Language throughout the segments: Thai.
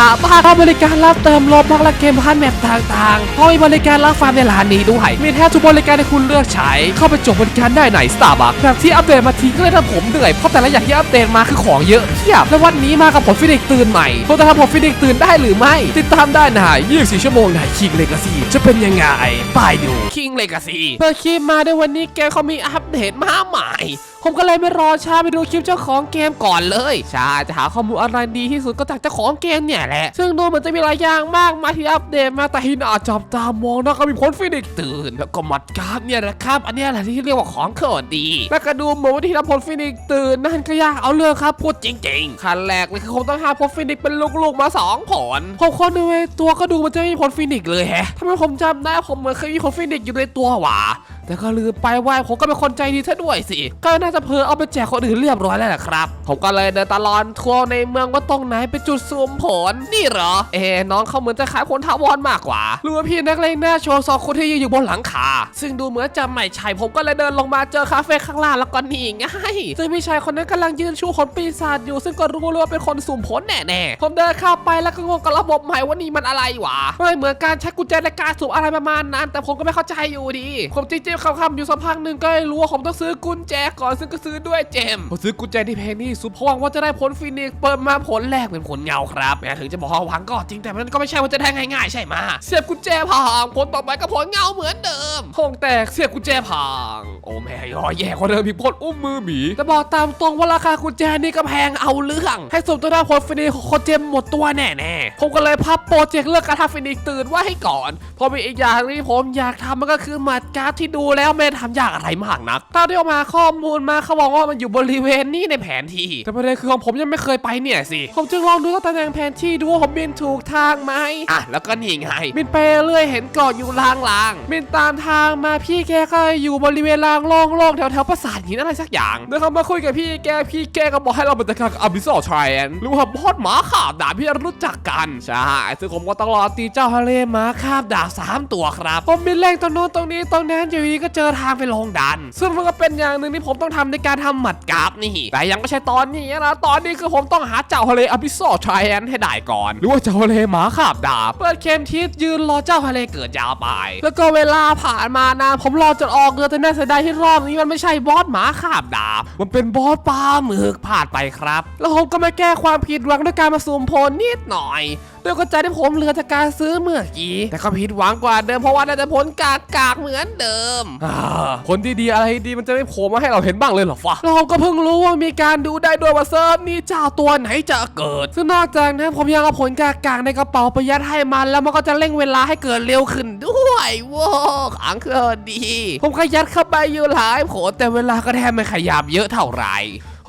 บ้านบริการรับเติมโลบักและเกมพันแมปต่างๆพร้อมมีบริการรับฟาร์มในร้านนี้ด้วย มีแทบทุกบริการที่คุณเลือกใช้ เข้าไปจบบริการได้ใน Starbucks แบบที่อัปเดตมาทีก็เลยทำผมเหนื่อยเพราะแต่ละอย่างที่อัปเดตมาคือของเยอะเพียบและวันนี้มากับผมฟินิกตื่นใหม่ผมจะทำผมฟินิกตื่นได้หรือไม่ ติดตามได้ใน24 ชั่วโมงใน King Legacy จะเป็นยังไงไปดู King Legacy เปิดคลิปมาด้วยวันนี้เกเขามีอัปเดตมาใหม่ ผมก็เลยไม่รอช้าไปดูคลิปเจ้าของเกมก่อนเลยใช่จะหาข้อมูลอะไรดีที่สุดก็จากเจ้าของเกมเนี่ยแหละ ซึ่งดูเหมือนจะมีหลายอย่างมากมาที่อัปเดตมาแต่ทีน่าจับตามองนะก็มีผลฟินิกตื่น แล้วก็มัดการ์ดเนี่ยนะครับอันนี้แหละที่เรียกว่าของเขินดี แล้วก็ดูเหมือนว่าที่ทำผลฟินิกตื่นนั่นก็ยากเอาเรื่องครับพูดจริงๆขั้นแรกเลยคือผมต้องหาผลฟินิกเป็นลูกๆมาสองผลผมคนในตัวก็ดูมันจะไม่มีผลฟินิกเลยแฮะทำไมผมจำได้ผมเหมือนเคยมีผลฟินิกอยู่ในตัวหวา แต่ก็ลืมไปว่าผมก็เป็นคนใจดีซะด้วยสิ ก็น่าจะเพอเอาไปแจกคนอื่นเรียบร้อยแล้วแหละครับ ผมก็เลยเดินตลอดทัวร์ในเมืองว่าตรงไหนเป็นจุดซูมผลนี่เหรอ เอ๊ะน้องเขาเหมือนจะขายผลทาวอนมากกว่าหรือว่าพี่นักเลงหน้าโชว์สองคนที่ยืนอยู่บนหลังคา ซึ่งดูเหมือนจะไม่ใช่ผมก็เลยเดินลงมาเจอคาเฟ่ข้างล่างแล้วก็นี่ไงซึ่งพี่ชายคนนั้นกำลังยืนชูผลปีศาจอยู่ ซึ่งก็รู้เลยว่าเป็นคนสุ่มผลแน่ๆผมเดินเข้าไปแล้วก็งงกับระบบใหม่ว่านี่มันอะไรวะไม่เหมือนการใช้กุญแจในการสุ่มอะไรประมาณนั้น แต่ผมก็ไม่เข้าใจอยู่ดี ผมจริงๆคำๆอยู่สักพักหนึ่งก็เลยรู้ว่าผมต้องซื้อกุญแจก่อนซึ่งก็ซื้อด้วยเจมผมซื้อกุญแจที่แพงที่สุดเพราะหวังว่าจะได้ผลฟินิกเปิดมาผลแรกเป็นผลเงาครับแม้ถึงจะบอกว่าหวังก็จริงแต่มันก็ไม่ใช่ว่าจะได้ง่ายๆใช่ไหมเสียบกุญแจพังผลต่อไปก็ผลเงาเหมือนเดิมห้องแตกเสียบกุญแจพังโอ้แม่ยอแย่กว่าเดิมพี่พลอุ้มมือหมีแต่บอกตามตรงว่าราคากุญแจนี่ก็แพงเอาเรื่อง ให้สมตัวได้ผลฟินิกของคนเจมหมดตัวแน่ๆผมก็เลยพับโปรเจกต์เลือกการทำฟินิกตื่นไว้ให้ก่อนพราะมีอีกอย่างที่ผมอยากทำมันก็คือหมัดการ์ดที่ดููแล้วไม่ได้ทำยากอะไรมากนักตาที่ออกมาข้อมูลมาเขาบอกว่ามันอยู่บริเวณนี้ในแผนที่ แต่ประเด็นคือของผมยังไม่เคยไปเนี่ยสิผมจึงลองดูตำแหน่งแผนที่ดูว่าผมบินถูกทางไหมอะแล้วก็นี่ไงบินไปเรื่อยเห็นเกาะอยู่ลางๆบินตามทางมาพี่แกก็อยู่บริเวณลางโล่งๆแถวๆปราสาทหินอะไรสักอย่างเดินเข้ามาคุยกับพี่แกพี่แกก็บอกให้เราไปจัดการกับอบิสอลทรนหรือว่าบอสหมาขาบดาบที่รู้จักกันใช่ซึ่งผมก็ต้องรอตีเจ้าทะเลหมาคาบดาบสามตัวครับผมบินเล่งตรงโน้นตรงนี้ตรงนั้นอยู่ดีก็เจอทางไปลงดัน ซึ่งมันก็เป็นอย่างหนึ่งที่ผมต้องทำในการทำหมัดกราฟนี่ แต่ยังไม่ใช่ตอนนี้นะตอนนี้คือผมต้องหาเจ้าทะเลอบิสอลทรนให้ได้ก่อน หรือว่าเจ้าทะเลหมาขาบดาบเปิดเข็มทิศยืนรอเจ้าทะเลเกิดยาวไป แล้วก็เวลาผ่านมานานผมรอจนออกเกินแต่น่าเสียดายที่รอบนี้มันไม่ใช่บอสหมาขาบดาบ มันเป็นบอสปลาหมึกผ่านไปครับ แล้วผมก็มาแก้ความผิดหวังด้วยการมาซูมโพลนิดหน่อย ด้วยกระจายที่ผมเหลือจากการซื้อเมื่อกี้ แต่ก็ผิดหวังกว่าเดิมเพราะว่าได้แต่ผลกากากๆเหมือนเดิมอ่าผลดีๆอะไรดีมันจะไม่โผล่มาให้เราเห็นบ้างเลยเหรอฟะเราก็เพิ่งรู้ว่ามีการดูได้ด้วยว่าเซิร์ฟนี่เจ้าตัวไหนจะเกิด ซึ่งนอกจากนั้นผมยังเอาผลกากากๆในกระเป๋าไปยัดให้มัน แล้วมันก็จะเร่งเวลาให้เกิดเร็วขึ้นด้วยว้าวขังเกินดี ผมขยัดเข้าไปอยู่หลายผลแต่เวลาก็แทบไม่ขยับเยอะเท่าไหร่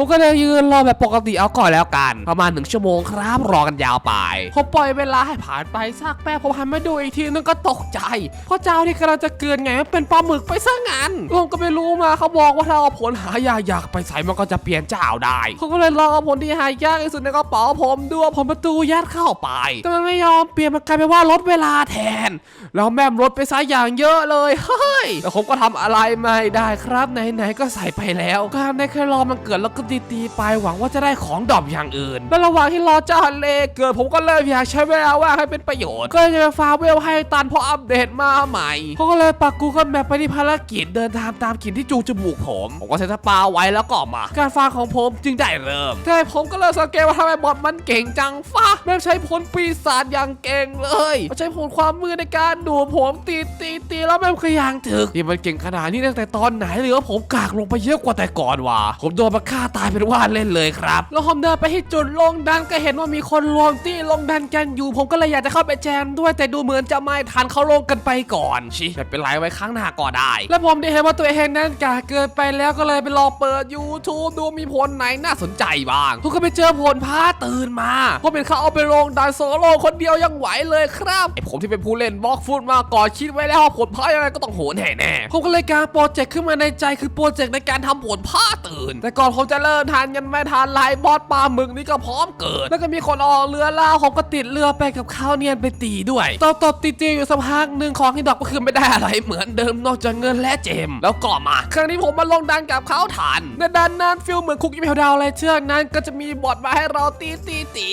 ผมก็เลยยืนรอแบบปกติเอาก่อนแล้วกัน ประมาณหนึ่งชั่วโมงครับรอกันยาวไปผมปล่อยเวลาให้ผ่านไปสักแป๊บผมหันมาดูอีกทีนึงก็ตกใจ เพราะเจ้าที่กำลังจะเกินไงมันเป็นปลาหมึกไปซะงั้นผมก็ไม่รู้มาเขาบอกว่าถ้าเอาผลหายาอยากไปใส่มันก็จะเปลี่ยนเจ้าได้ผมก็เลยลองเอาผลที่หายากที่สุดในกระเป๋าผมดูว่าผมประตูยัดเข้าไป แต่มันไม่ยอมเปลี่ยนมันกลายเป็นว่าลดเวลาแทน แล้วแม่มลดไปซะอย่างเยอะเลยเฮ้ยแต่ผมก็ทำอะไรไม่ได้ครับไหนๆก็ใส่ไปแล้ว การได้แค่รอมันเกิดแล้วก็ตีๆไปหวังว่าจะได้ของดรอปอย่างอื่น และระหว่างที่รอเจ้าทะเลเกิดผมก็เริ่มอยากใช้เวลาว่างให้เป็นประโยชน์ ก็เลยจะไปฟาร์มเวลให้ตันเพราะอัปเดตมาใหม่เขาก็เลยปักกูเกิลแมปไปที่ภารกิจเดินทางตามกลิ่นที่จูงจมูกผม ผมก็เซตสปาไว้แล้วก็ออกมา การฟาร์มของผมจึงได้เริ่มแต่ผมก็เลยสังเกตว่าทำไมบอทมันเก่งจังฟ้าแม่งใช้ผลปีศาจอย่างเก่งเลยมันใช้ผลความมือในการดูดผมตีตีตีแล้วแม่งขยางถึกนี่มันเก่งขนาดนี้ตั้งแต่ตอนไหนหรือว่าผมกากลงไปเยอะกว่าแต่ก่อนวะผมโดนมาฆ่าตายเป็นว่าเล่นเลยครับแล้วผมเดินไปที่จุดลงดันก็เห็นว่ามีคนรวมที่ลงดันกันอยู่ ผมก็เลยอยากจะเข้าไปแจมด้วยแต่ดูเหมือนจะไม่ทันเขาลงกันไปก่อนชิไม่เป็นไรไว้ครั้งหน้าก็ได้ แล้วผมได้เห็นว่าตัวเองนั้นกากเกินไปแล้วก็เลยไปลองเปิด YouTube ดูมีผลไหนน่าสนใจบ้างทุกคนไปเจอผลพาตื่นมาผมเห็นเขาเอาไปลงดันโซโล่คนเดียวยังไหวเลยครับไอผมที่เป็นผู้เล่นบล็อกฟุตมาก่อนคิดไว้แล้วว่าผลพายังไงก็ต้องโหนแน่ๆผมก็เลยกางโปรเจกต์ขึ้นมาในใจคือโปรเจกต์ในการทำผลผ้าตื่น แต่ก่อนผมจะเลินทานยันไม่ทานไลายบอสปลาหมึกนี่ก็พร้อมเกิด แล้วก็มีคนออกเรือล่าผมก็ติดเรือไปกับข้าวเนียนไปตีด้วยตบตบตีตีอยู่สักพักหนึ่งของที่ดอกก็คือไม่ได้อะไรเหมือนเดิมนอกจากเงินและเจม แล้วก็มา ครั้งนี้ผมมาลงดันกับเขาทันในดันนั้นฟิลเหมือนคุกกี้แมวดาวอะไรเชือกนั้นก็จะมีบอทมาให้เราตีตีตี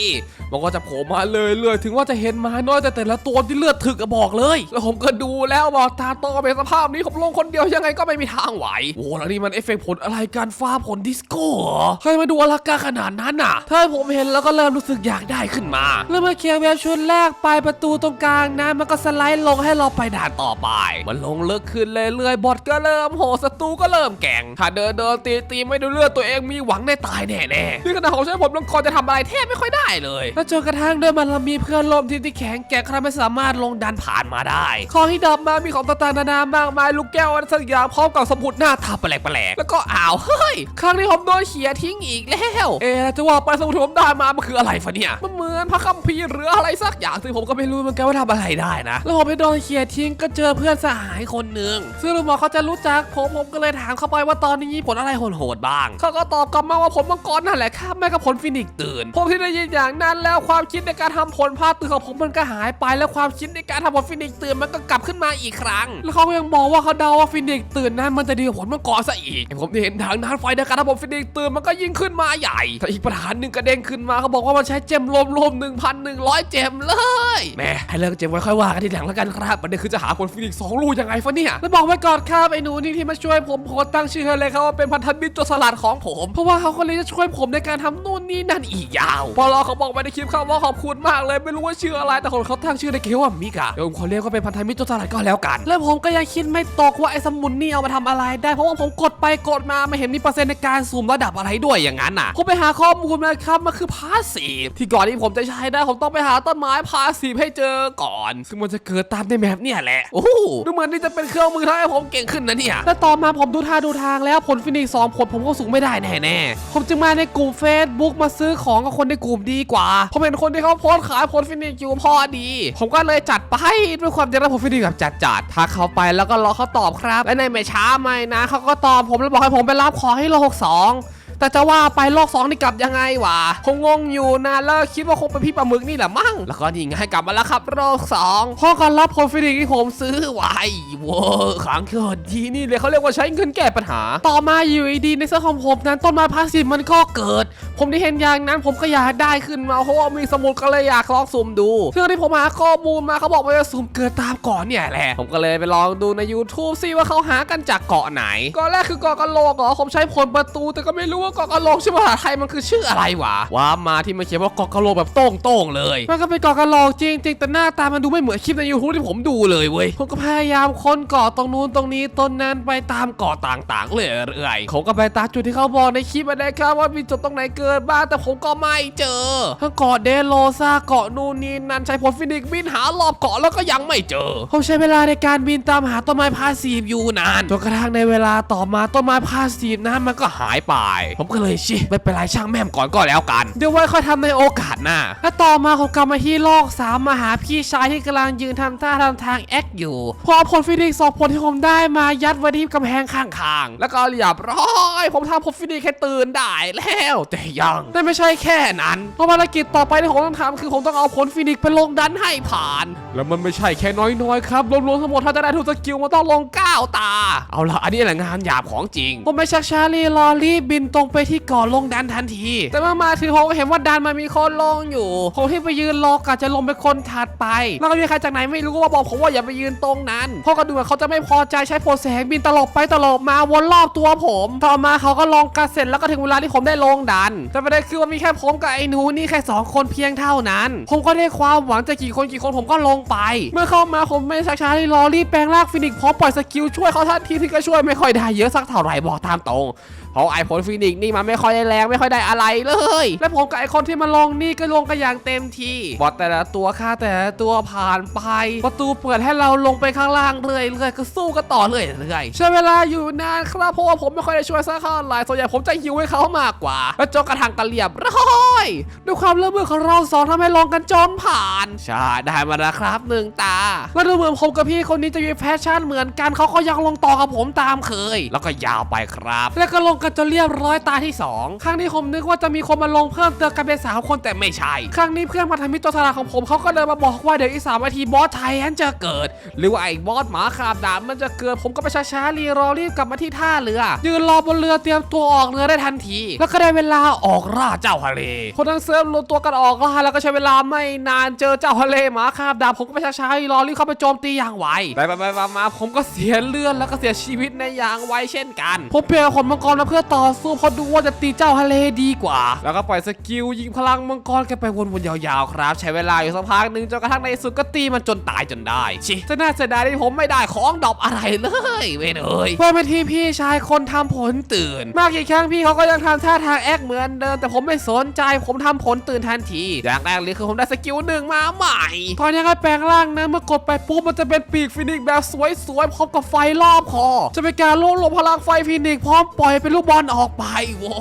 มันก็จะโผล่มาเลยเลยถึงว่าจะเห็นมาน้อยแต่แต่ละตัวที่เลือดถึกอะบอกเลย แล้วผมก็ดูแล้วบอกตาโตเป็นสภาพนี้ผมลงคนเดียวยังไงก็ไม่มีทางไหวโอ้แล้วนี่มันเอฟเฟกต์ผลอะไรการฟ้าผลดิสโก้เหรอใครมาดูอลังการขนาดนั้นน่ะ ถ้าผมเห็นแล้วก็เริ่มรู้สึกอยากได้ขึ้นมา แล้วเมื่อเคลียร์เวฟชุดแรกไปประตูตรงกลางนะมันก็สไลด์ลงให้เราไปด่านต่อไป มันลงลึกขึ้นเรื่อยๆบอทก็เริ่มโหศัตรูก็เริ่มแก่งถ้าเดินเดินตีตีไม่ดูเลือดตัวเองมีหวังได้ตายแน่ๆนี่ขนาดของใช้ผมลงคอจะทำอะไรแทบไม่ค่อยได้เลยแล้วจนกระทั่งด้วยมันเรามีเพื่อนร่วมทีมที่แข็งแกร่งใครไม่สามารถลงดันผ่านมาได้ของที่ดรอปมามีของต่างๆนานามากมายลูกแก้วอะไรสักอย่างพร้อมกับสมุดหน้าตาแปลกๆแล้วก็อ้าวเฮ้ยครั้งนี้ผมโดนเขียทิ้งอีกแล้ว เอ๊ะจะว่าไปสมุดที่ผมได้มามันคืออะไรฟะเนี่ยมันเหมือนพระคัมภีร์หรืออะไรสักอย่างซึ่งผมก็ไม่รู้เหมือนกันว่าทำอะไรได้นะแล้วผมไปโดนเขียทิ้งก็เจอเพื่อนสหายคนหนึ่งซึ่งลุงหมอเขาจะรู้จักผมผมก็เลยถามเข้าไปว่าตอนนี้มีผลอะไรโหดๆบ้างเขาก็ตอบกลับมาว่าผลมังกรนั่นแหละครับแม่กับผลฟินิกซ์ตื่นผมที่ได้ยินอย่างนั้นแล้วความคิดในการทำผลพาตื่นของผมมันก็หายไปแล้วความคิดในการทำผลฟินิกซ์ตื่นมันก็กลับขึ้นมาอีกครั้ง แล้วเขาก็ยังบอกว่าเขาเดาว่าฟินิกซ์ตื่นนั้นมันจะดีกว่าผลมังกรซะอีกไอ้ผมที่เห็นทางนั้นไฟในการทำผลฟินิกตื่นมันก็ยิ่งขึ้นมาใหญ่แต่อีกปัญหาหนึ่งกระเด้งขึ้นมาเขาบอกว่ามันใช้เจมรวมๆ1,100เจมเลยแม่ให้เลิกเจมไว้ค่อยว่ากันทีหลังแล้วกันครับประเด็นคือจะหาผลฟินิกสองลูกยังไงฟะเนี่ยแล้วบอกไว้ก่อนครับไอ้หนูนี่ที่มาช่วยผมโพสตั้งชื่อเลยครับว่าเป็นพันธมิตรตัวสลัดของผม เพราะว่าเขาคนนี้จะช่วยผมในการทำนู่นนี่นั่นอีกยาวพอเราเขาบอกไปในคลิปเขาว่าขอบคุณมากเลยไม่รู้ว่าชื่ออะไรแต่คนเขาตั้งชื่อในเกมว่ามิกะเดี๋ยวผมขอเรียกว่าเป็นพันธมิตรตัวสลัดก็แล้วกัน แล้วผมก็ยังคิดไม่ตกว่าไอ้สมุนนี่เอามาทำอะไร ได้เพราะว่าผมกดไปกดมาไม่เห็นมีเปอร์เซ็นต์ในการซูมระดับอะไรด้วยอย่างนั้นน่ะผมไปหาข้อมูลมาครับมันคือพาสีที่ก่อนที่ผมจะใช้ได้ผมต้องไปหาต้นไม้พาสีให้เจอก่อน ซึ่งมันจะเกิดตามในแมปเนี่ยแหละโอ้โหดูเหมือนที่จะเป็นเครื่องมือทำให้ผมเก่งขึ้นนะเนี่ยและต่อมาผมดูท่าดูทางแล้วผลฟินิกส์สองผลผมก็สูงไม่ได้แน่ๆผมจึงมาในกลุ่ม Facebook มาซื้อของกับคนในกลุ่มดีกว่าผมเห็นคนที่เขาโพสขายผลฟินิกส์อยู่พอดี ผมก็เลยจัดไปด้วยความจะรับผลฟินิกส์แบบจัดๆทักเขาไปแล้วก็รอเขาตอบครับและในไม่ช้าไม่นะเขาก็ตอบผมแล้วบอกให้ผมไปรับของให้โลกสอง แต่จะว่าไปโลกสองนี่กลับยังไงวะคงงงอยู่นะแล้วคิดว่าคงเป็นพี่ปลาหมึกนี่แหละมั้งแล้วก็นี่ไงกลับมาแล้วครับโลกสองพ่อการรับโพฟินิกที่ผมซื้อไว้โว้ขังเกิดดีนี่เลยเขาเรียกว่าใช้เงินแก้ปัญหา ต่อมาอยู่ดีในเสื้อของผมนั้นต้นไม้พาสซีฟมันก็เกิด ผมได้เห็นอย่างนั้นผมก็อยากได้ขึ้นมาเพราะว่ามีสมุดก็เลยอยากลองสุ่มดูเรื่องที่ผมหาข้อมูลมาเขาบอกว่าจะสุ่มเกิดตามเกาะเนี่ยแหละ ผมก็เลยไปลองดูใน YouTube ซิว่าเขาหากันจากเกาะไหนเกาะแรกคือเกาะกะโหลกเหรอผมใช้ผลประตูแต่ก็ไม่รู้ว่ากาะกะโหลกชื่อภาษาไทยมันคือชื่ออะไรวะว่ามาที่มันเขียนว่าเกาะกะโหลกแบบโต้งๆเลย มันก็เป็นเกาะกะโหลกจริงๆแต่หน้าตามันดูไม่เหมือนคลิปใน YouTube ที่ผมดูเลยเว้ยผมก็พยายามค้นเกาะตรงนู้นตรงนี้ต้นนั้นไปตามเกาะต่างๆเลยเรื่อยๆผมก็ไปตามจุดที่เขาบอกในคลิปมาได้ครับว่ามีจุดตรงไหนเกิดบ้างแต่ผมก็ไม่เจอทั้งเกาะเดโลซาเกาะนูนีนันใช้ผลฟินิกบินหารอบเกาะแล้วก็ยังไม่เจอผมใช้เวลาในการบินตามหาต้นไม้พาสีอยู่นานจนกระทั่งในเวลาต่อมาต้นไม้พาสีนั้นมันก็หายไปผมก็เลยชิไม่เป็นไรช่างแม่มก่อนก็แล้วกัน เดี๋ยวไว้ค่อยทำในโอกาสหน้าและต่อมาผมกลับมาที่โลกสามมาหาพี่ชายที่กำลังยืนทำท่าทำทางแอคอยู่พอเอาผลฟินิกส์สองผลที่ผมได้มายัดไว้ที่กำแพงข้างๆ แล้วก็เรียบร้อยผมทำผลฟินิกส์ให้ตื่นได้แล้วแต่ยังแต่ไม่ใช่แค่นั้นเพราะภารกิจต่อไปที่ผมต้องทำคือผมต้องเอาผลฟินิกส์ไปลงดันให้ผ่าน แล้วมันไม่ใช่แค่น้อยๆครับรวมๆทั้งหมดถ้าจะได้ทุกสกิลมันต้องลงก้าวตา เอาละอันนี้แหละงานหยาบของจริงผมไม่ชักช้ารีรอรีบบินตรงไปที่เก่อลงดันทันที แต่เมื่อมาถึงผมก็เห็นว่าดันมันมีคนลงอยู่ผมที่ไปยืนรอกะจะลงเป็นคนถัดไป แล้วก็มีใครจากไหนไม่รู้ก็มาบอกผมว่าอย่าไปยืนตรงนั้นพราะก็ดูเหมือนเขาจะไม่พอใจใช้โพแสงบินตลบไปตลบมาวนรอบตัวผม ต่อมาเขาก็ลงกันเสร็จแล้วก็ถึงเวลาที่ผมได้ลงดัน แต่ประเด็นคือว่ามีแค่ผมกับไอ้หนูนี่แค่สองคนเพียงเท่านั้น ผมก็ได้ความหวังจะกี่คนกี่คนผมก็ลงไป เมื่อเข้ามาผมไม่ชักช้าที่รอรีบแปลงร่างฟินิกซ์พร้อมปล่อยสกิลช่วยเขาทันทีที่ก็ช่วยไม่ค่อยได้เยอะสักเท่าไหร่บอกตามตรงเพราะไอผลฟินิกนี่มันไม่ค่อยได้แรงไม่ค่อยได้อะไรเลย และผมกับไอคนที่มาลงนี่ก็ลงกันอย่างเต็มที่บอสแต่ละตัวค่าแต่ละตัวผ่านไป ประตูเปิดให้เราลงไปข้างล่างเรื่อยๆก็สู้กันต่อเรื่อยๆใช้เวลาอยู่นานครับเพราะว่าผมไม่ค่อยได้ช่วยสักเท่าไหร่ส่วนใหญ่ผมจะหิวให้เขามากกว่า และจนกระทั่งกระเรียบร้อยด้วยความเลื่อมมือของเราสองทำให้ลงกันจนผ่านใช่ได้มาแล้วครับหนึ่งตาแล้วดูเหมือนผมกับพี่คนนี้จะมีแฟชั่นเหมือนกันเขาก็ก็ยังลงต่อกับผมตามเคย แล้วก็ยาวไปครับ แล้วก็ลงกันจนเรียบร้อยตาที่สองครั้งนี้ผมนึกว่าจะมีคนมาลงเพิ่มเติมกันเป็นสามคนแต่ไม่ใช่ ครั้งนี้เพื่อนพันธมิตรตัวสลาดของผมเขาก็เดินมาบอกว่าเดี๋ยวอีกสามนาทีบอสไทยแอนจะเกิด หรือว่าไอ้บอสหมาขาบดาบมันจะเกิดผมก็ไปช้าๆรีรอรีบกลับมาที่ท่าเรือ ยืนรอบนเรือเตรียมตัวออกเรือได้ทันที แล้วก็ได้เวลาออกล่าเจ้าทะเลคนทั้งเซิร์ฟรวมตัวกันออกล่าแล้วก็ใช้เวลาไม่นานเจอเจ้าทะเลหมาคาบดาบผมก็ไปช้าๆรีรอรีบเข้าไปโจมตีอย่างไวไปไปไปมาผมก็เสียเลือดแล้วก็เสียชีวิตในอย่างไวเช่นกันผมเปลี่ยนขนมังกรมาเพื่อต่อสู้พราะดูว่าจะตีเจ้าทะเลดีกว่า แล้วก็ปล่อยสกิลยิงพลังมังกรกันไปวนๆยาวๆครับ ใช้เวลาอยู่สักพักหนึ่งจนกระทั่งในสุดก็ตีมันจนตายจนได้ชิจะน่าเสียดายที่ผมไม่ได้ของดอปอะไรเลยเว้ยเอ้ยเพื่อเป็นที่พี่ชายคนทำผลตื่น มากกี่ครั้งพี่เขาก็ยังทำท่าทางแอคเหมือนเดิมแต่ผมไม่สนใจผมทำผลตื่นทันทีอย่างแรกเลยคือผมได้สกิลหนึ่งมาใหม่ ตอนนี้ก็แปลงร่างนะเมื่อกดไปปุ๊บมันจะเป็นปีกฟินิกแบบสวยๆพร้อมกับไฟรอบคอจะเป็นการรวบรวมพลังไฟฟินิกพร้อมปล่อยเป็นลูกบอลออกไปโว้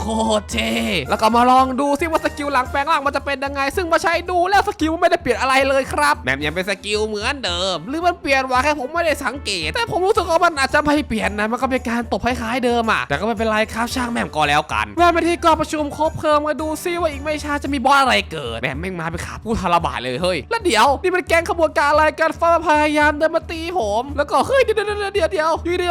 โคตรเท่แล้วก็มาลองดูซิว่าสกิลหลังแปลงร่างมันจะเป็นยังไง ซึ่งมาใช้ดูแล้วสกิลไม่ได้เปลี่ยนอะไรเลยครับแบบยังเป็นสกิลเหมือนเดิม หรือมันเปลี่ยนวะแค่ผมไม่ได้สังเกต แต่ผมรู้สึกว่ามันอาจจะไม่เปลี่ยนนะมันก็เป็นการตบคล้ายๆเดิมอะแต่ก็ไม่เป็นไรครับช่างแม่มก็แล้วกันแม่ไปที่กองประชุมครบเพลิงมาดูซิว่าอีกไม่ช้าจะมีบอสอะไรเกิดแม่แม่งมาไปนขาพูดทาระบาดเลยเฮ้ยแล้วเดี๋ยวนี่มันแก๊งขบวนการอะไรกันฟ้าพยายามเดินมาตีผม แล้วก็เฮ้ยเดี๋ยวเดี๋ยวเดี๋ยวเดี๋ย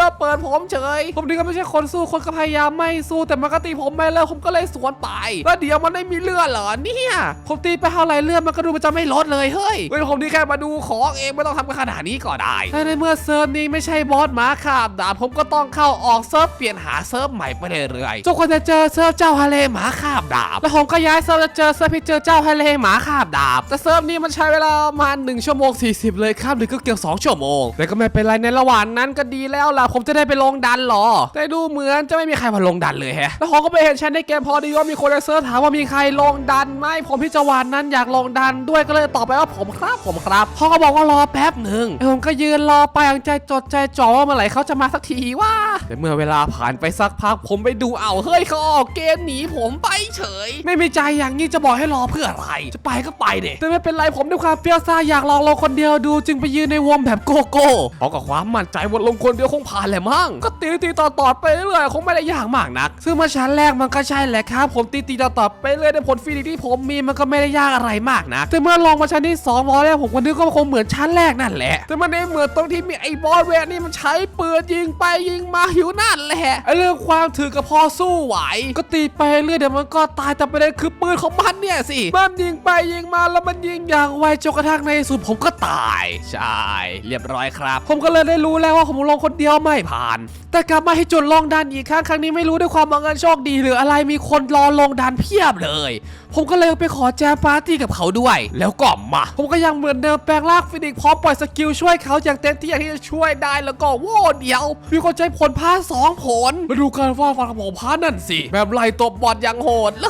วเปิดผมเฉยผมนี่ก็ไม่ใช่คนสู้คนก็พยายามไม่สู้แต่มันก็ตีผมไม่แล้วผมก็เลยสวนไป แล้วเดี๋ยวมันไม่มีเลือดเหรอเนี่ยผมตีไปเท่าไรเลือดมันก็ดูมันจะไม่ลดเลยเฮ้ยเว้ยผมนี่แค่มาดูของเองไม่ต้องทำกันขนาดนี้ก็ได้แต่ในเมื่อเซิร์ฟนี้ไม่ใช่บอสหมาขาบดาบผมก็ต้องเข้าออกเซิร์ฟเปลี่ยนหาเซิร์ฟใหม่ไปเรื่อยๆจนกว่าจะเจอเซิร์ฟเจ้าทะเลหมาขาบดาบ แล้วผมก็ย้ายเซิร์ฟจะเจอเซิร์ฟที่เจอเจ้าทะเลหมาขาบดาบ แต่เซิร์ฟนี้มันใช้เวลาประมาณ1ชั่วโมง 40 เลยครับหรือก็เกือบ2ชั่วโมงแต่ก็ไม่เป็นไรในระหว่างนั้นก็ดีแล้วล่ะผมจะได้ไปลงดันหรอแต่ดูเหมือนจะไม่มีใครมาลงดันเลยแฮะ แล้วผมก็ไปเห็นแชทในเกมพอดีว่ามีคนในเซิร์ฟถามว่ามีใครลงดันไหมผมพี่จวานนั้นอยากลงดันด้วยก็เลยตอบไปว่าผมครับผมครับเขาก็บอกว่ารอแป๊บหนึ่งไอ้ผมก็ยืนรอไปอย่างใจจดใจจ่อว่าเมื่อไหร่เขาจะมาสักทีว่าแต่เมื่อเวลาผ่านไปสักพักผมไปดูเอาเฮ้ยเขาออกเกมหนีผมไปเฉย ไม่มีใจอย่างนี้จะบอกให้รอเพื่ออะไร จะไปก็ไปเด็แต่ไม่เป็นไรผมด้วยความเปรี้ยวซ่าอยากลองลงคนเดียวดู จึงไปยืนในวงแบบโกโก้เพราะกับความมั่นใจว่าลงคนเดียวคงผ่านแหละมั้งก็ตีตีต่อต่อไปเรื่อยๆคงไม่ได้ยากมากนัก ซึ่งเมื่อชั้นแรกมันก็ใช่แหละครับ ผมตีตีต่อต่อไปเรื่อยในผลฟีนิกที่ผมมีมันก็ไม่ได้ยากอะไรมากนักแต่เมื่อลงมาชั้นที่สองพอแล้วผมก็นึกว่าคงเหมือนชั้นแรกนั่นแหละ แต่มันไม่เหมือนตรงที่มีไอ้บอสเวทนี่มันใช้ปืนยิงไปยิงมาอยู่นั่นแหละไอ้เรื่องความถือกับพอสู้ไหว ก็ตีไปเรื่อยเดี๋ยวมันก็ตายแต่ประเด็นคือปืนของมันเนี่ยสิมันยิงไปยิงมาแล้วมันยิงอย่างไวจนกระทั่งในสุดผมก็ตาย ใช่ เรียบร้อยครับ ผมก็เลยได้รู้แล้วว่าผมลงคนเดียวไม่ผ่าน แต่กลับมาให้จุดลงดันอีกครั้งครั้งนี้ไม่รู้ด้วยความบังเอิญโชคดีหรืออะไรมีคนรอลงดันเพียบเลย ผมก็เลยไปขอแจมปาร์ตี้กับเขาด้วย แล้วก็มา ผมก็ยังเหมือนเดิมแปลงร่างฟินิกพร้อมปล่อยสกิลช่วยเขาอย่างเต็มที่อย่างที่จะช่วยได้แล้วก็โว้เดียว มีคนใช้ผลพาสองผล มาดูการว่าฟันของผมพานั่นสิ แบบไล่ตบบอดอย่างโหดเล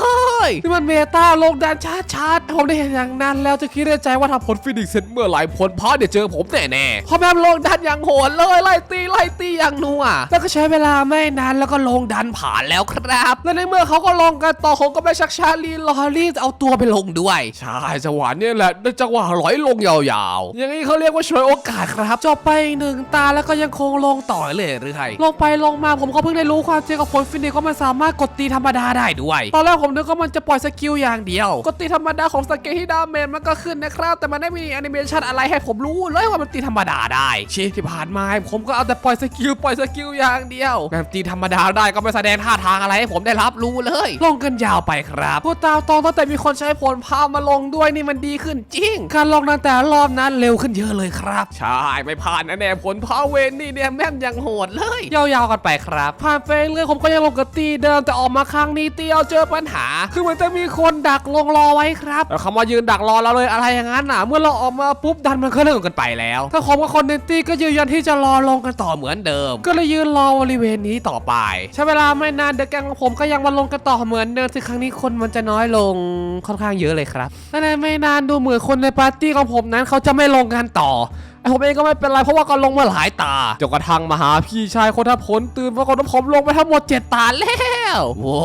ยนี่มันเมตาลงดันชัดๆผมได้เห็นอย่างนั้นแล้วจะคิดในใจว่าทำผลฟินิกเสร็จเมื่อไหร่ผลพาเดี๋ยวเจอผมแน่ๆเพราะแบบลงดันอย่างโหดเลยไล่ตีไล่ตีอย่างนัวแล้วก็ใช้เวลาไม่นานแล้วก็ลงดันผ่านแล้วครับ และในเมื่อเขาก็ลงกันต่อผมก็ไปชักชาลีลอรี่เอาตัวไปลงด้วย ใช่จังหวะเนี้แหละได้จังหวะร้อยลงยาวๆ อย่างนี้เขาเรียกว่าช่วยโอกาสครับ จบไปอีกหนึ่งตาแล้วก็ยังคงลงต่อเลยเรื่อยๆลงไปลงมาผมก็เพิ่งได้รู้ความจริงกับผลฟินิกซ์ว่ามันสามารถกดตีธรรมดาได้ด้วย ตอนแรกผมนึกว่ามันจะปล่อยสกิลอย่างเดียว กดตีธรรมดาของสเกที่ดาเมจมันก็ขึ้นนะครับ แต่มันไม่มีแอนิเมชันอะไรให้ผมรู้เลยว่ามันตีธรรมดาได้ชีที่ผ่านมาผมก็เอาแต่ปล่อยสกิลปล่อยสกิลอย่างเดียวแบบตีธรรมดาได้ก็ไม่แสดงท่าทางอะไรให้ผมได้รับรู้เลย ลงกันยาวไปครับพูดตามตรงตั้งแต่มีคนใช้ผลพามาลงด้วยนี่มันดีขึ้นจริง การลงตั้งแต่รอบนั้นเร็วขึ้นเยอะเลยครับ ใช่ไม่ผ่านแน่ๆผลพาเวนนี่เนี่ยแม่นยังโหดเลย ยาวๆกันไปครับ ผ่านไปเรื่อยผมก็ยังลงกับตีเดิมแต่ออกมาครั้งนี้เตียวเจอปัญหา คือเหมือนจะมีคนดักลงรอไว้ครับแล้วเขามายืนดักรอเราเลยอะไรอย่างนั้นน่ะ เมื่อเราออกมาปุ๊บดันมันก็เริ่มกันไปแล้ว ถ้าผมกับคนในตีก็ยืนยันที่จะรอลงกันต่อเหมือนเดิม ก็เลยยืนรอบริเวณนี้ต่อไป ใช้เวลาไม่นานเด็กแกงของผมก็ยังมาลงกันต่อเหมือนเดิมถึงครั้งนี้คนมันจะน้อยลงค่อนข้างเยอะเลยครับและในไม่นานดูเหมือนคนในปาร์ตี้ของผมนั้นเขาจะไม่ลงกันต่อ ไอผมเองก็ไม่เป็นไรเพราะว่าก็ลงมาหลายตาจนกระทั่งมาหาพี่ชายคนทัพผลตื่นปรากฏว่าผมลงไปทั้งหมด 7 ตาแล้วโว้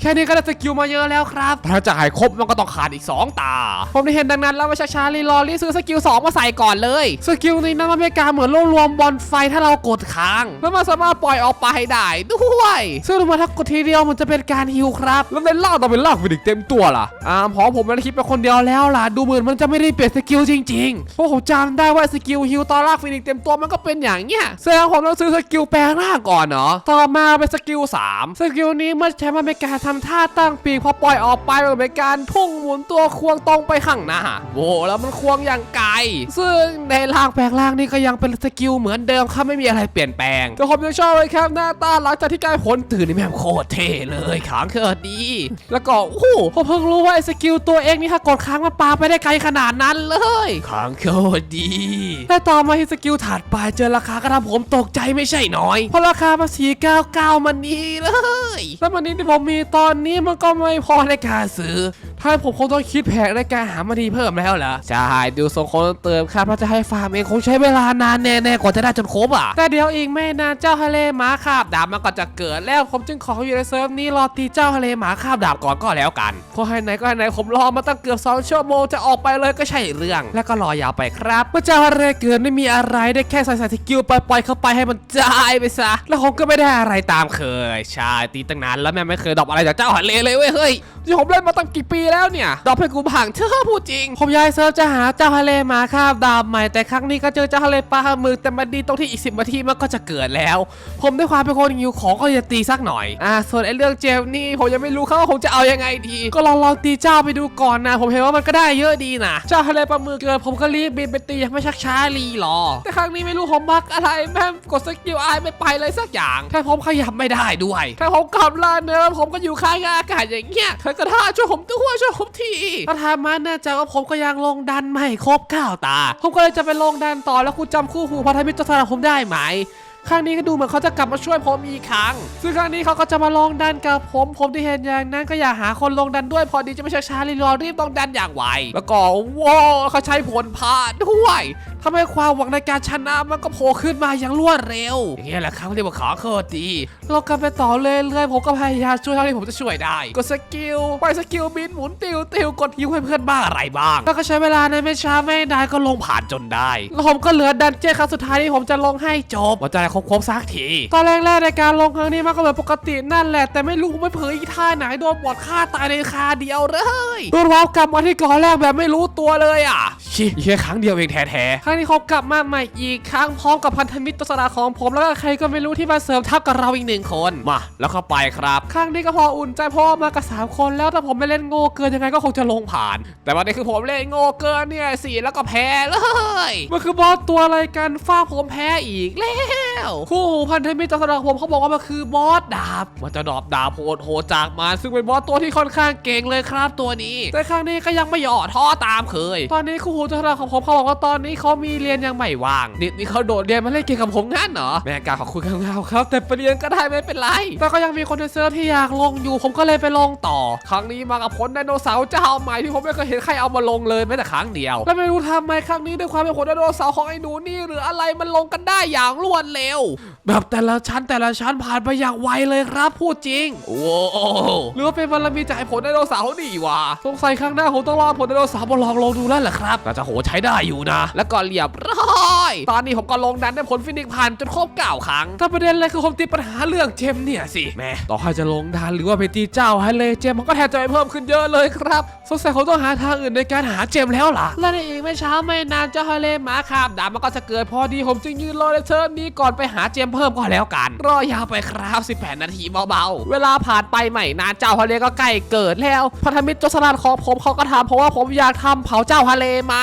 แค่นี้ก็ได้สกิลมาเยอะแล้วครับถ้าจะให้ครบมันก็ต้องขาดอีก 2 ตา ผมได้เห็นดังนั้นแล้วว่าช้าๆรีรอรีบซื้อสกิล2มาใส่ก่อนเลยสกิลนี้นะมันเป็นการเหมือนรวบรวมบอลไฟถ้าเรากดค้างแล้วมันสามารถปล่อยออกไปได้ด้วยซึ่งดูเหมาถ้ากดทีเดียวมันจะเป็นการฮิวครับ แล้วในล่างต้องเป็นล่างฟินิกเต็มตัวล่ะอ่าพอผมมันคิดไปคนเดียวแล้วล่ะ ดูเหมือนมันจะไม่ได้เปลี่ยนสกิลจริงๆเพราะผมจำได้ว่าสกิลฮิวตอนลางฟินิกเต็มตัวมันก็เป็นอย่างเงี้ยแสดงว่าผมต้องซื้อสกิลแปลงร่างก่อนเนาะต่อมาเป็นสกิล3สกิลนี้เมื่อใช้มันเป็นการทำท่าตั้งปีกพอปล่อยออกไปมันเป็นการพุ่งหมุนตัวควงตรงไปข้างหน้าโว้แล้วมันควงอย่างไกล ซึ่งในร่างแปลงร่างนี่ก็ยังเป็นสกิลเหมือนเดิมครับไม่มีอะไรเปลี่ยนแปลงแต่ผมยังชอบเลยครับหน้าตาหลังจากที่กลายผลตื่นนี่แม่งโคตรเท่เลยขางเกิดดี แล้วก็โอ้โหผมเพิ่งรู้ว่าไอ้สกิลตัวเองนี่ถ้ากดค้างมันปาไปได้ไกลขนาดนั้นเลยขางโคตรดีแต่ต่อมาที่สกิลถัดไปเจอราคาก็ทำผมตกใจไม่ใช่น้อย เพราะราคาภาษี99 มันนี้เลยแล้วมันนี้ที่ผมมีตอนนี้มันก็ไม่พอในการซื้อถ้าผมคงต้องคิดแผนในการหามาดีเพิ่มแล้วเหรอใช่ดูทรงคนเติมครับเพราะจะให้ฟาร์มเองคงใช้เวลานานแน่ๆกว่าจะได้จนครบอะแต่เดี๋ยวอีกไม่นานเจ้าทะเลหมาคาบดาบมันก็จะเกิดแล้วผมจึงขออยู่ในเซิร์ฟนี้รอตีเจ้าทะเลหมาคาบดาบก่อนก็แล้วกันเพราะให้ไหนก็ให้ไหนผมรอมาตั้งเกือบสองชั่วโมงจะออกไปเลยก็ใช่เรื่อง แล้วก็รอยาวไปครับเมื่อเจ้าทะเลเกิดไม่มีอะไรได้แค่ใส่ใส่สกิลปล่อยๆเข้าไปให้มันจ่ายไปซะ แล้วผมก็ไม่ได้อะไรตามเคย ใช่ตีตั้งนานแล้วแม่ไม่เคยดรอปอะไรจากเจ้าทะเลเลยเว้ยเฮ้ยที่ผมเล่นมาตั้งกี่ปีแล้วเนี่ยดรอปให้กูผ่างเธอพูดจริง ผมย้ายเซิร์ฟจะหาเจ้าทะเลมาคาบดาบใหม่แต่ครั้งนี้ก็เจอเจ้าทะเลปลาหมึกแต่มันดีตรงที่อีกสิบนาทีมันก็จะเกิดแล้ว ผมด้วยความเป็นคนหิวของก็จะตีสักหน่อยอ่าส่วนไอ้เรื่องเจลนี่ผมยังไม่รู้เขาว่าผมจะเอายังไงดี ก็ลองลองตีเจ้าไปดูก่อนนะ ผมเห็นว่ามันก็ได้เยอะดีนะเจ้าทะเลปลาหมึกเกิดผมก็รีบบินไปตียังไม่ชักช้าารีหรอ แต่ครั้งนี้ไม่รู้ผมบักอะไรแม่กดสกิลไอไม่ไปเลยสักอย่างถ้าผมขยับไม่ได้ด้วยถ้าผมกลับลานเนินผมก็อยู่ข้างอากาศอย่างเงี้ยเธอกระท่าช่วยผมด้วยช่วยผมทีถ้าทำมาแน่ใจว่าผมก็ยังลงดันไม่ครบเก้าตา ผมก็เลยจะไปลงดันต่อแล้วคุณจำคู่หูพันธมิตรตัวสารผมได้ไหมครั้งนี้ก็ดูเหมือนเขาจะกลับมาช่วยผมอีกครั้ง ซึ่งครั้งนี้เขาก็จะมาลงดันกับผม ผมที่เห็นอย่างนั้นก็อยากหาคนลงดันด้วย พอดีจะไม่ช้าช้าๆรีรอรีบลงดันอย่างไว แล้วก็ว้าวเขาใช้ผลพาด้วย ทำให้ความหวังในการชนะมันก็โผล่ขึ้นมาอย่างรวดเร็ว อย่างเงี้ยแหละครับเรียกว่าขาโคตรดี เรากลับไปต่อเลยเรื่อยๆผมก็พยายามช่วยเท่าที่ผมจะช่วยได้ กดสกิลไปสกิลบินหมุนติวติวกดฮิวให้เพื่อนบ้างอะไรบ้าง แล้วก็ใช้เวลาในไม่ช้าไม่นานก็ลงผ่านจนได้แล้วผมก็เหลือดันเจี้ยนครั้งสุดท้ายที่ผมจะลงให้จบว่าจะได้ครบๆสักทีตอนแรกๆในการลงครั้งนี้มันก็เหมือนปกตินั่นแหละแต่ไม่รู้ไม่เผยอีท่าไหนโดนบอดฆ่าตายในคาเดียวเลยโดนว้าวกลับมาที่ก่อนแรกแบบไม่รู้ตัวเลยอะชิแค่ครั้งเดียวเองแท้ๆครั้งนี้เขากลับมาใหม่อีกครั้งพร้อมกับพันธมิตรตัวสลาของผม แล้วก็ใครก็ไม่รู้ที่มาเสริมทัพกับเราอีกหนึ่งคน มา แล้วเข้าไปครับครั้งนี้ก็พออุ่นใจเพราะว่ามากับสามคนแล้วถ้าผมไม่เล่นโง่เกินยังไงก็คงจะลงผ่าน แต่วันนี้คือผมเล่นโง่เกินเนี่ยสิแล้วก็แพ้เลยมันคือบอสตัวอะไรกันฟ้าผมแพ้อีกแล้วคู่หูพันธมิตรตัวสลาของผมเขาบอกว่ามันคือบอสดาบมันจะดรอปดาบโหดโหดจากมันซึ่งเป็นบอสตัวที่ค่อนข้างเก่งเลยครับตัวนี้ แต่ครั้งนี้ก็ยังไม่ย่อท้อตามเคย ตอนนี้คู่หูตัวสลาของผมเขาบอกว่าตอนนี้เขามีเรียนยังไม่ว่าง นี่นี่เขาโดดเรียนมาเล่นเกมกับผมงั้นเหรอแม่กาขอบคุณครับครับ แต่ไปเรียนก็ได้ไม่เป็นไร แต่ก็ยังมีคนในเซิร์ฟที่อยากลงอยู่ ผมก็เลยไปลงต่อ ครั้งนี้มากับผลไดโนเสาร์เจ้าใหม่ที่ผมไม่เคยเห็นใครเอามาลงเลยแม้แต่ครั้งเดียว และไม่รู้ทำไมครั้งนี้ด้วยความเป็นผลไดโนเสาร์ของไอ้หนูนี่หรืออะไรมันลงกันได้อย่างรวดเร็ว แบบแต่ละชั้นแต่ละชั้นผ่านไปอย่างไวเลยครับพูดจริงโอ้โหหรือว่าเป็นบารมีจากไอ้ผลไดโนเสาร์ดีวะสงสัยครั้งหน้าผมต้องรอผลไดโนเสาร์มาลองลงดูแล้วแหละครับน่าจะโหใช้ได้อยู่นะ แล้วก็เรียบร้อย ตอนนี้ผมก็ลงดันได้ผลฟินิกส์ผ่านจนครบเก้าครั้ง แต่ประเด็นเลยคือผมติดปัญหาเรื่องเจมเนี่ยสิแหม่ต่อให้จะลงดันหรือว่าไปตีเจ้าให้เลยเจมมันก็แทบจะไม่เพิ่มขึ้นเยอะเลยครับสงสัยเขาต้องหาทางอื่นในการหาเจมแล้วล่ะ และในอีกไม่ช้าไม่นานเจ้าทะเลหมาคาบดาบมันก็จะเกิดพอดีผมจึงยืนรอในเทอมนี้ก่อนไปหาเจมเพิ่มก็แล้วกัน รอยาวไปครับ 18 นาทีเบาๆ เวลาผ่านไปใหม่นานเจ้าทะเลก็ใกล้เกิดแล้วพันธมิตรโจรสลัดของผมเขาก็ถามเพราะว่าผมอยากทำเผาเจ้าทะเลไหม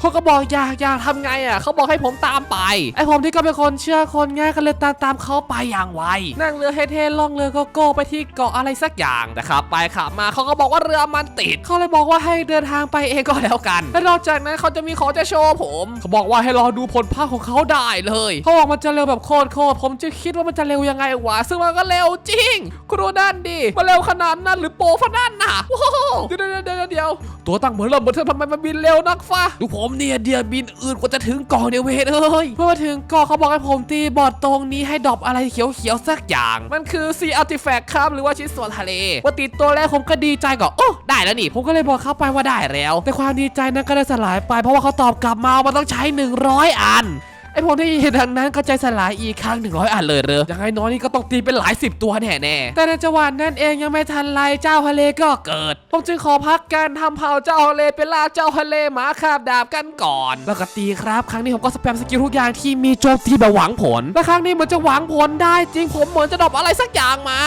เขาก็บอกอยากอยากทำไงอะเขาบอกให้ผมตามไป ไอผมที่ก็เป็นคนเชื่อคนง่ายก็เลยตามตามเขาไปอย่างไว นั่งเรือเฮเทนล่องเรือโกโก้ไปที่เกาะอะไรสักอย่างแต่ขับไปขับมาเขาก็บอกว่าเรือมันติดเขาเลยบอกว่าให้เดินทางไปเองก็แล้วกันและนอกจากนั้นเขาจะมีของจะโชว์ผมเขาบอกว่าให้รอดูผลภาคของเขาได้เลยเขาบอกมันจะเร็วแบบโคตรโคตรผมจะคิดว่ามันจะเร็วยังไงวะซึ่งมันก็เร็วจริงคุณดูนั่นดิมันเร็วขนาดนั้นหรือโปรขนาดน่ะว้าวเดี๋ยวเดี๋ยวเดี๋ยวเดี๋ยวตัวตั้งเหมือนเราเหมือนเธอทำไมมันบินเร็วนักฟ้าดูผมเนี่ยเดียวบินอื่นกว่าจะถึงกองเดียวเวทเอ้ยเมื่อมาถึงกองเขาบอกให้ผมตีบอดตรงนี้ให้ดรอปอะไรเขียวๆสักอย่าง มันคือซีอัลติแฟกครับหรือว่าชิ้นส่วนทะเลพอติดตัวแรกผมก็ดีใจก่อนโอ้ได้แล้วนี่ ผมก็เลยบอกเขาไปว่าได้แล้ว แต่ความดีใจนั้นก็ได้สลายไปเพราะว่าเขาตอบกลับมาว่าต้องใช้ 100 อัน ไอผมที่เห็นดังนั้นก็ใจสลายอีกครั้งหนึ่งร้อยอันเลยเรออย่างน้อยนี่ก็ต้องตีเป็นหลายสิบตัวแน่แน่แต่ในจังหวะนั้นเองยังไม่ทันไรเจ้าทะเลก็เกิดผมจึงขอพักการทำเผาเจ้าทะเลเป็นล่าเจ้าทะเลหมาคาบดาบกันก่อนแล้วก็ตีครับครั้งนี้ผมก็สแปมสกิลทุกอย่างที่มีโจมตีแบบหวังผลและครั้งนี้เหมือนจะหวังผลได้จริงผมเหมือนจะดรอปอะไรสักอย่างมา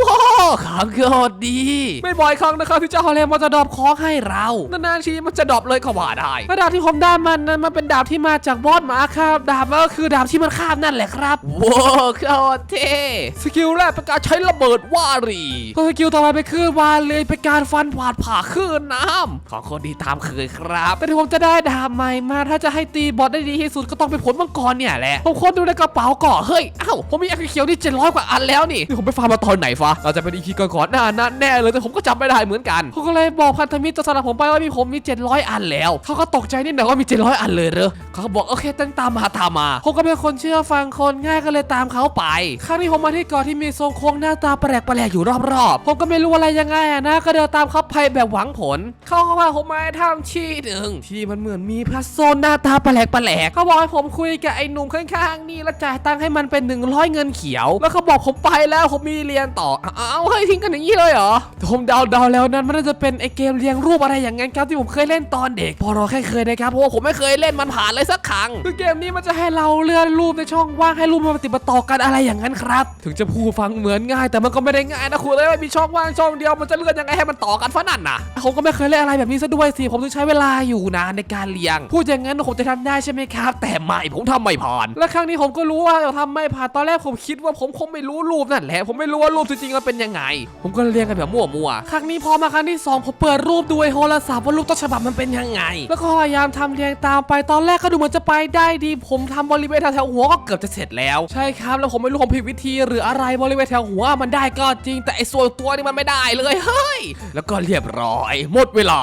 ว้าวขังโคตรดี ไม่บ่อยครั้งนะครับที่เจ้าทะเลมันจะดรอปของให้เรานานๆทีมันจะดรอปเลยก็ว่าได้และดาบที่ผมได้มันนั้นมันเป็นดาบที่มาจากบอสหมาคาบดาบมันก็คือดาบที่มันคาบนั่นแหละครับว้าวโคตรเท่สกิลแรกเป็นการใช้ระเบิดวารีตัวสกิลต่อไปเป็นคลื่นวารีเป็นการฟันผาดผ่าคลื่นน้ำของคนดีตามเคยครับ แต่ที่ผมจะได้ดาบใหม่มาถ้าจะให้ตีบอสได้ดีที่สุดก็ต้องเป็นผลมังกรเนี่ยแหละผมค้นดูในกระเป๋าก่อนเฮ้ยเอ้าผมมีไอ้เขียวนี่700กว่าอันแล้วนี่นี่ผมไปฟาร์มมาตอนไหนฟะเราจะเป็นอีพีก่อนๆหน้านั้นแน่เลยแต่ผมก็จำไม่ได้เหมือนกันเขาก็เลยบอกพันธมิตรตัวสลับผมไปว่ามีผมมี 700 อันแล้วเขาก็ตกใจนิดหน่อยว่ามี 700 อันเลยเหรอเขาก็บอกโอเคตั้งตามมาตามมาผมก็เป็นคนเชื่อฟังคนง่ายก็เลยตามเขาไปครั้งนี้ผมมาที่เกาะที่มีทรงโค้งหน้าตาแปลกๆอยู่รอบๆผมก็ไม่รู้อะไรยังไงนะก็เดินตามเขาไปแบบหวังผล เขาก็พาผมมาทำที่หนึ่งที่มันเหมือนมีพระโซนหน้าตาแปลกๆเขาบอกให้ผมคุยกับไอ้หนุ่มข้างๆนี่แล้วจ่ายตังค์ให้มันเป็น 100 เงินเขียว แล้วเขาบอกผมไปแล้วผมมีเรียนต่ออ้าเฮ้ยทิ้งกันอย่างนี้เลยเหรอผมเดาเดาๆแล้วนั้นมันน่าจะเป็นไอเกมเรียงรูปอะไรอย่างงั้นครับที่ผมเคยเล่นตอนเด็ก พอเราแค่เคยนะครับเพราะว่าผมไม่เคยเล่นมันผ่านเลยสักครั้งคือเกมนี้มันจะให้เราเลื่อนรูปในช่องว่างให้รูปมันปฏิบัติต่อกันอะไรอย่างนั้นครับ ถึงจะพูดฟังเหมือนง่าย แต่มันก็ไม่ได้ง่ายนะคุณเลยว่ามีช่องว่างช่องเดียวมันจะเลื่อนยังไงให้มันต่อกันฟะนั่นน่ะผมก็ไม่เคยเล่นอะไรแบบนี้ซะด้วยสิผมต้องใช้เวลาอยู่นานในการเรียง พูดอย่างนั้นผมจะทำได้ใช่ไหมครับ แต่ไม่ผมทำไม่ผ่าน และครั้งนี้ผมก็รู้ว่าเราทำไม่ผ่านตอนแรกผมคิดว่าผมคงไม่รู้รูปนั่นแหละผมไม่รู้ว่ารูปจริงๆมันเป็นยังไง ผมก็เรียงกันแบบมั่วๆครั้งนี้พอมาครั้งที่สองผมเปิดรูปดูไอโทรศัพท์ว่ารูปต้นฉบับมันเป็นยังไง แล้วก็พยายามทำเรียงตามไปตอนแรกก็ดูเหมือนจะไปได้ดี ผมทำบริเวณแถวหัวก็เกือบจะเสร็จแล้วใช่ครับแล้วผมไม่รู้ผมผิดวิธี หรืออะไรบริเวณแถวหัวมันได้ก็จริง แต่ไอ้ส่วนตัวนี่มันไม่ได้เลยเฮ้ยแล้วก็เรียบร้อยหมดเวลา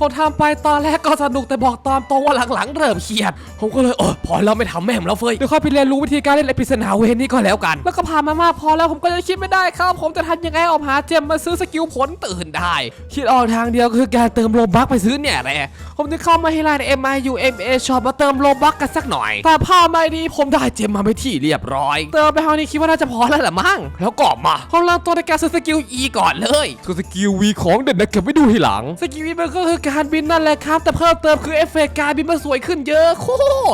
ผมทำไปตอนแรกก็สนุกแต่บอกตามตรงว่าหลังๆเริ่มเครียด ผมก็เลยเออพอแล้วไม่ทำแม่งแล้วเฟ้ยเดี๋ยวค่อยไปเรียนรู้วิธีการเล่นไอปริศนาเวรนี่ก็แล้วกัน แล้วก็ผ่านมามากพอแล้วผมก็จะคิดไม่ได้ครับผมจะทันยังไงออกหาเจมมาซื้อสกิลผลตื่นได้คิดออกทางเดียวก็คือการเติมโลบักไปซื้อเนี่ยแหละผมจะเข้ามาให้ร้าน MIU MA Shop มาเติมโลบักกันสักหน่อย แต่ภาพไม่ดีผมได้เจมมาไปนที่เรียบร้อย เติมไปเท่านี้คิดว่าน่าจะพอแล้วแหละมั้งแล้วก็มาผมเริ่มต้นในการซื้อสกิล E ก่อนเลยคือสกิล V ของเด่นนะเก็บไว้ดูทีหลัง สกิล V มันก็คือการบินนั่นแหละครับ แต่เพิ่มเติมคือเอฟเฟกต์การบินมันสวยขึ้นเยอะโค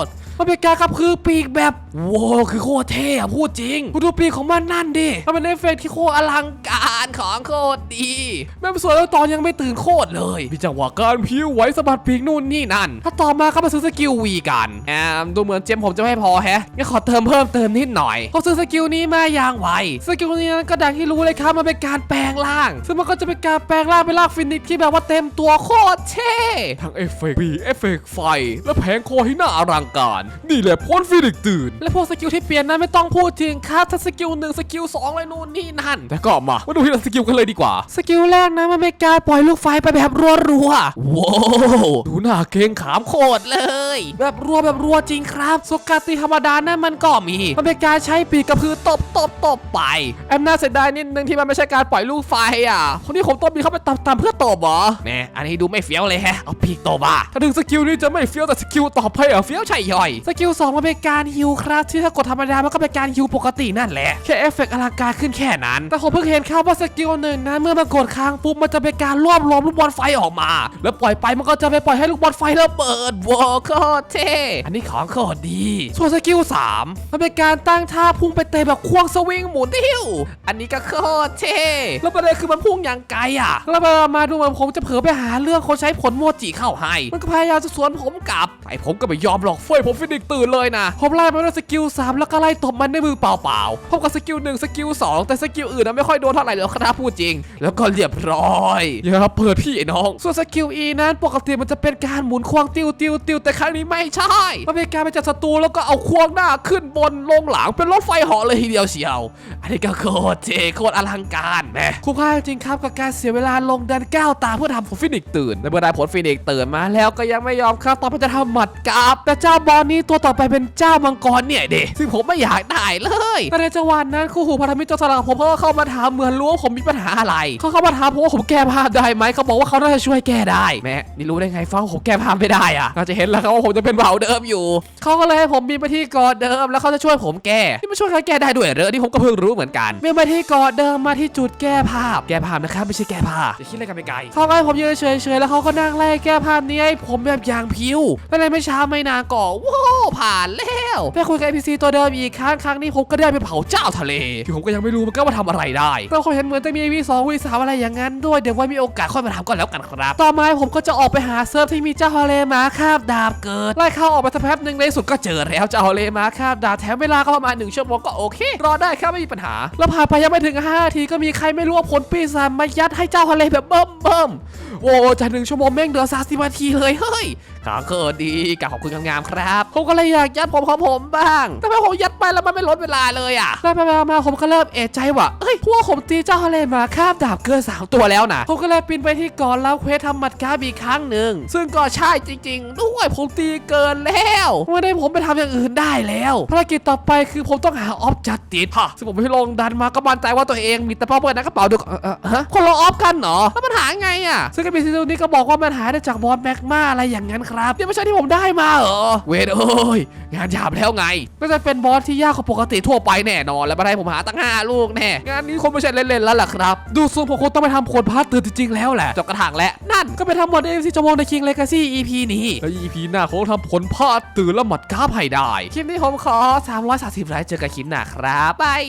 ตร มันเป็นการขับคือปีกแบบว้าวคือโคตรเท่อะพูดจริงคุณดูปีกของมันนั่นดิมันเป็นเอฟเฟกต์ที่โคตรอลังการของโคตรดีแม่สวยแล้วตอนยังไม่ตื่นโคตรเลยมีจังหวะการพิ้วไหวสะบัดปีกนู่นนี่นั่น ถ้าต่อมาก็มาซื้อสกิลวีกันแอมดูเหมือนเจมผมจะไม่พอแฮะงั้นขอเติมเพิ่มเติมนิดหน่อยเขาซื้อสกิลนี้มาอย่างไวสกิลนี้นั้นก็ดังที่รู้เลยครับมันเป็นการแปลงร่าง ซึ่งมันก็จะเป็นการแปลงร่างเป็นร่างฟินิกที่แบบว่าเต็มตัวโคตรเท่ทั้งเอฟเฟกต์ปีเอฟเฟกต์ไฟ และแผงคอที่น่าอลังการนี่แหละพ้นฟินิกซ์ตื่น และพวกสกิลที่เปลี่ยนนั้นไม่ต้องพูดถึงครับถ้าสกิลหนึ่งสกิลสองอะไรนู่นนี่นั่นแต่ก็มามาดูที่สกิลกันเลยดีกว่า สกิลแรกนะมันเป็นการปล่อยลูกไฟไปแบบรัวรัวๆว้าวดูหน้าเกรงขามโคตรเลย แบบรัวแบบรัวจริงครับสกัดตีธรรมดานั่นมันก็มี มันเป็นการใช้ปีกกระพือตบตบตบไปแอมน่าเสียดายนิดนึงที่มันไม่ใช่การปล่อยลูกไฟอะ คนที่ผมตบปีกเข้าไปตำตำเพื่อตบเหรอแหมอันนี้ดูไม่เฟี้ยวเลยแฮะเอาปีกตบอะถ้าถึงสกิลนี้จะไม่เฟี้ยวแต่สกิลต่อไปอะเฟี้ยวเฟี้ยวใช่ย่อยสกิล2มันเป็นการฮิวครับที่ถ้ากดธรรมดามันก็เป็นการฮิวปกตินั่นแหละแค่เอฟเฟกต์อลังการขึ้นแค่นั้น แต่ผมเพิ่งเห็นครับว่าสกิลหนึ่งนะเมื่อมันกดค้างปุ๊บมันจะเป็นการรวบรวมลูกบอลไฟออกมา แล้วปล่อยไปมันก็จะไปปล่อยให้ลูกบอลไฟระเบิดว้โคตรเท่อันนี้ของโคตรดี ส่วนสกิล3มันเป็นการตั้งท่าพุ่งไปเตะแบบควงสวิงหมุนติ้วอันนี้ก็โคตรเท่แล้วประเด็นคือมันพุ่งอย่างไกลอะแล้วมามาดูเหมือนผมจะเผลอไปหาเรื่องคนใช้ผลโมจิเข้าให้ มันก็พยายามจะสวนผมกลับไอผมก็ไม่ยอมหรอกเฟ้ยผมฟินิกตื่นเลยนะผมไล่มันด้วยสกิล3แล้วก็ไล่ตบมันด้วยมือเปล่าๆพบกับสกิล1สกิล2แต่สกิลอื่นนะไม่ค่อยโดนเท่าไหร่เลยครับพูดจริง แล้วก็เรียบร้อยอย่าเปิดพี่ไอ้น้อง ส่วนสกิล E นั้นปกติมันจะเป็นการหมุนควงติวติวติวแต่ครั้งนี้ไม่ใช่มันเป็นการไปจับศัตรูแล้วก็เอาควงหน้าขึ้นบนลงหลังเป็นรถไฟเหาะเลยทีเดียวเชียว อันนี้ก็โคตรเท่โคตรอลังการแหมคุ้มค่าจริงครับกับการเสียเวลาลงดันก้าวตาเพื่อทำผมฟินิกซ์ตื่นและเมื่อได้ผลฟินิกตื่นมาแล้วก็ยังไม่ยอมครับตอนมันจะทำหมัดกราบแต่เจ้าบอลนี้ตัวต่อไปเป็นเจ้ามังกรเนี่ยเด็ซึ่งผมไม่อยากได้เลย แต่ในจังหวะนั้นคู่หูพันธมิตรเจ้าสลักผมก็เข้ามาถามเหมือนรู้ว่าผมมีปัญหาอะไร เขาเข้ามาถามผมว่าผมแก้ภาพได้ไหมเขาบอกว่าเขาน่าจะช่วยแก้ได้แม่นี่รู้ได้ไงฟ้าว่าผมแก้ภาพไม่ได้อะก็จะเห็นแล้วครับว่าผมจะเป็นเบาเดิมอยู่ เขาก็เลยให้ผมมีไปที่กาะเดิมแล้วเขาจะช่วยผมแก้ที่มาช่วยใครแก้ได้ด้วยเหรอนี่ผมก็เพิ่งรู้เหมือนกันมีมาที่กาะเดิมมาที่จุดแก้ภาพ แก้ภาพนะครับไม่ใช่แก้ผ้าจะคิดอะไรกันไปไกลเขาก็ให้ผมยืนเฉยๆแล้วเขาก็นั่งไล่แก้ภาพนี้ให้ผมแบบอย่างพิวแล้วในไม่ช้าไม่นานก็ว้าผ่านแล้วไปคุยกับ NPC ตัวเดิมอีกครั้งครั้งนี้ผมก็ได้ไปเผาเจ้าทะเลที่ผมก็ยังไม่รู้มันก็ว่าทำอะไรได้แต่ผมเห็นเหมือนจะมี V2 V3 อะไรอย่างนั้นด้วยเดี๋ยวไว้มีโอกาสค่อยมาทำก็แล้วกันครับ ต่อมาผมก็จะออกไปหาเซิร์ฟที่มีเจ้าทะเลมาคาบดาบเกิดไล่เข้าออกไปสักแป๊บหนึ่งในสุดก็เจอแล้วเจ้าทะเลมาคาบดาบแถมเวลาก็ประมาณหนึ่งชั่วโมงก็โอเค รอได้ครับไม่มีปัญหา แล้วผ่านไปยังไม่ถึง5นาทีก็มีใครไม่รู้ว่าผลปีศาจมายัดให้เจ้าทะเลแบบเบิ่มเบิ่ม โอ้จากหนึ่งชั่วโมงแม่งเหลือสามสิบนาทีเลยเฮ้ยก็เกิดดีกับขอบคุณงามๆครับผมก็เลยอยากยัดผมของผมบ้างแต่พอผมยัดไปแล้วมันไม่ลดเวลาเลยอะแล้วไปๆมาๆผมก็เริ่มเอะใจว่าเอ้ยพวกผมตีเจ้าทะเลมาคาบดาบเกินสามตัวแล้วนะผมก็เลยปีนไปที่เก่อนแล้วเควสทำหมัดกราบอีกครั้งหนึ่งซึ่งก็ใช่จริง ๆ ด้วยผมตีเกินแล้วไม่ได้ผมไปทำอย่างอื่นได้แล้วภารกิจต่อไปคือผมต้องหาออฟจัดติดค่ะซึ่งผมไม่ลงดันมาก็มั่นใจว่าตัวเองมีแต่เป้าเปิดในกระเป๋าดูเออเออฮะคนเราออฟกันเหรอแล้วมันหาไงอะซึ่งก็มีซีซั่นนี้ก็บอกว่ามันหาได้จากบอสแมกมาอะไรอย่างนั้นครับนี่ไม่ใช่ที่ผมได้มาเหรอเวทเอ้ยงานหยาบแล้วไงก็จะเป็นบอสที่ยากกว่าปกติทั่วไปแน่นอน แล้วมาได้ผมหาตั้งห้าลูกแน่งานนี้คงไม่ใช่เล่นๆแล้วล่ะครับ ดูทรงผมคงต้องไปทำผลพาร์ทตื่นจริงๆแล้วแหละจบกระถางและนั่นก็ไปทำหมดเอฟซีจมงในคิงเลกาซี่ EP นี้แล้ว EP หน้าเขาทำผลพลาดตื่นแล้วหมัดก้าบให้ได้คลิปนี้ผมขอ330ไลค์เจอกันคลิปหน้าครับบาย